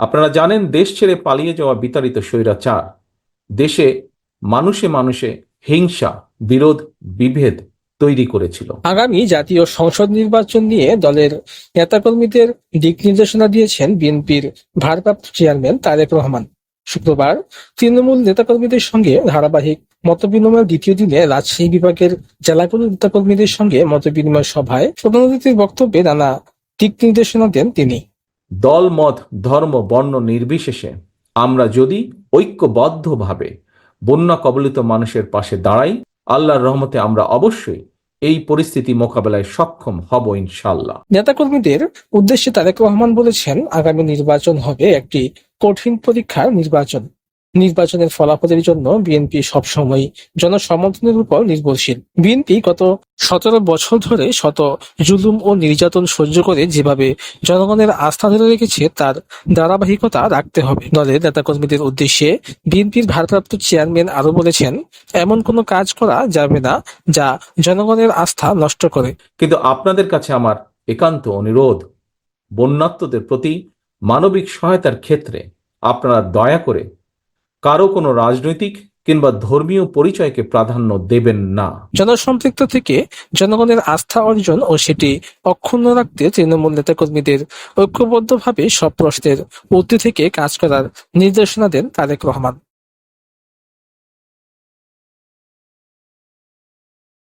আপনারা জানেন, দেশ ছেড়ে পালিয়ে যাওয়া বিতাড়িত স্বৈরাচার, দেশে মানুষে মানুষে হিংসা, বিরোধ, বিভেদ তৈরি করেছিল। আগামী জাতীয় সংসদ নির্বাচন নিয়ে দলের নেতাকর্মীদের দিক নির্দেশনা দিয়েছেন বিএনপির ভারপ্রাপ্ত চেয়ারম্যান তারেক রহমান। শুক্রবার তৃণমূল নেতাকর্মীদের সঙ্গে ধারাবাহিক মতবিনিময়ের দ্বিতীয় দিনে রাজশাহী বিভাগের জেলাগুলো নেতাকর্মীদের সঙ্গে মতবিনিময় সভায় প্রধান অতিথির বক্তব্যে নানা দিক নির্দেশনা দেন তিনি। দল, মত, ধর্ম, বর্ণ নির্বিশেষে আমরা যদি ঐক্যবদ্ধভাবে বন্যা কবলিত মানুষের পাশে দাঁড়াই, আল্লাহর রহমতে আমরা অবশ্যই এই পরিস্থিতি মোকাবেলায় সক্ষম হব ইনশাল্লাহ নেতাকর্মীদের উদ্দেশ্যে তারেক রহমান বলেছেন, আগামী নির্বাচন হবে একটি কঠিন পরীক্ষার নির্বাচন। নির্বাচনের ফলাফলের জন্য বিএনপি সবসময় জনসমর্থনের উপর নির্ভরশীল। বিএনপি গত সতেরো বছর ধরে শত জুলুম ও নির্যাতন সহ্য করে যেভাবে জনগণের আস্থা ধরে রেখেছে, তার ধারাবাহিকতা রাখতে হবে। দলের নেতাকর্মীদের উদ্দেশ্যে বিএনপির ভারপ্রাপ্ত চেয়ারম্যান আরও বলেছেন, এমন কোনো কাজ করা যাবে না যা জনগণের আস্থা নষ্ট করে। কিন্তু আপনাদের কাছে আমার একান্ত অনুরোধ, বন্যাত্মদের প্রতি মানবিক সহায়তার ক্ষেত্রে আপনারা দয়া করে কারও কোনো রাজনৈতিক কিংবা ধর্মীয় পরিচয়কে প্রাধান্য দেবেন না। জনসম্পৃক্ত থেকে জনগণের আস্থা অর্জন ও সেটি অক্ষুণ্ণ রাখতে তৃণমূল নেতাকর্মীদের ঐক্যবদ্ধভাবে সব প্রশ্নের ঊর্ধ্বে থেকে কাজ করার নির্দেশনা দেন তারেক রহমান।